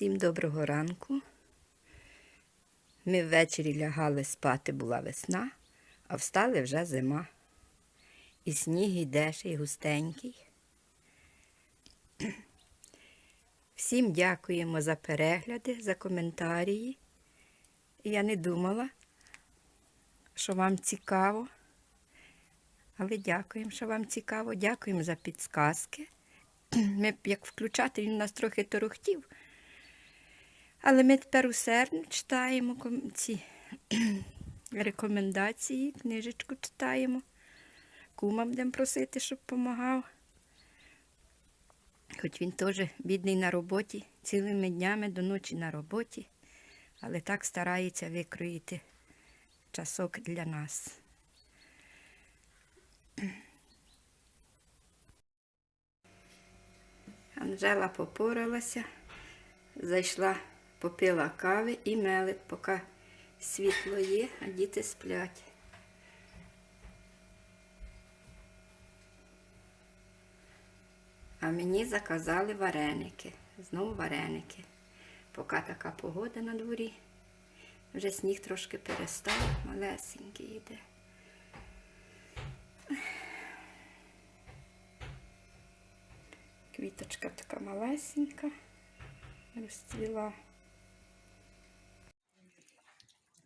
Всім доброго ранку. Ми ввечері лягали спати, була весна, а встали вже зима. І сніг йде ще густенький. Всім дякуємо за перегляди, за коментарі. Я не думала, що вам цікаво. Але дякуємо, що вам цікаво. Дякуємо за підсказки. Ми, як включати, він нас трохи торохтів. Але ми тепер усердно читаємо ці рекомендації, книжечку читаємо. Кума будемо просити, щоб допомагав. Хоч він теж бідний на роботі, цілими днями до ночі на роботі, але так старається викроїти часок для нас. Анжела попоралася, зайшла, попила кави і мелить, поки світло є, а діти сплять. А мені заказали вареники. Знову вареники. Поки така погода на дворі. Вже сніг трошки перестав, малесенький йде. Квіточка така малесенька, розцвіла.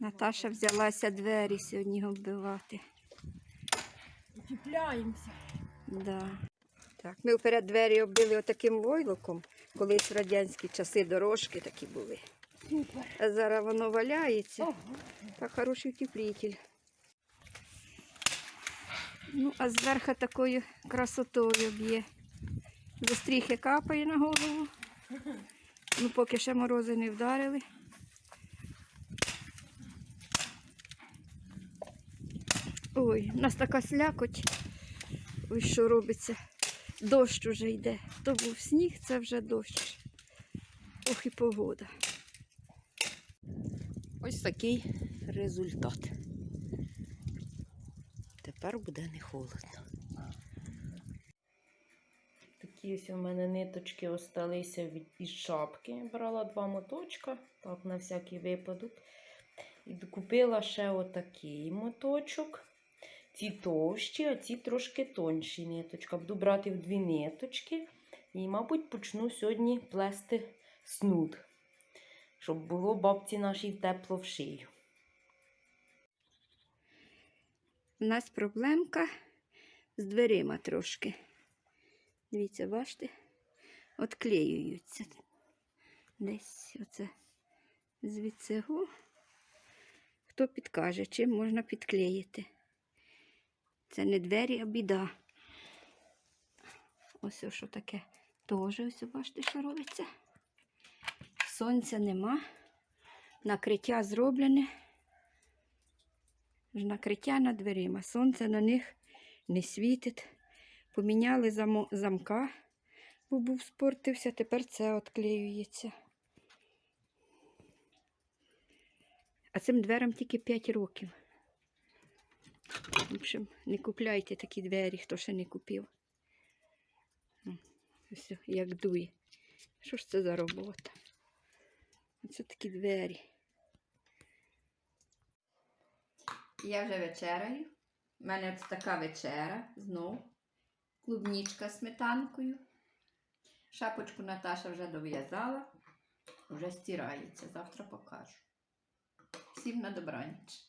Наташа взялася двері сьогодні оббивати. Чіпляємося. Да. Так, ми вперед двері оббили отаким войлоком. Колись в радянські часи дорожки такі були. Супер. А зараз воно валяється. Ого. Так хороший утеплитель. Ну, а зверху такою красотою б'є. Застріхи капає на голову. Ну, поки ще морози не вдарили. Ой, у нас така слякоть. Ой, що робиться? Дощ уже йде. То був сніг, це вже дощ. Ох і погода. Ось такий результат. Тепер буде не холодно. Такі ось у мене ниточки осталися від із шапки. Брала два моточка, так, на всякий випадок. І купила ще отакий моточок. Ці товщі, а ці трошки тонші ниточка. Буду брати в дві ниточки. І, мабуть, почну сьогодні плести снуд, щоб було бабці нашій тепло в шию. У нас проблемка з дверима трошки. Дивіться, бачите? Отклеюються. Десь оце звідси. Хто підкаже, чим можна підклеїти? Це не двері, а біда. Ось що таке. Теж ось бачите, що робиться. Сонця нема. Накриття зроблене. Накриття над дверима. Сонце на них не світить. Поміняли замо- замка, бо був спортився, тепер це відклеюється. А цим дверям тільки 5 років. Общем, не купляйте такі двері, хто ще не купив. М, Ось як дує. Що ж це за робота? Оце такі двері. Я вже вечеряю. У мене от така вечера знов. Клубнічка з сметанкою. Шапочку Наташа вже дов'язала, вже стирається. Завтра покажу. Всім на добраніч.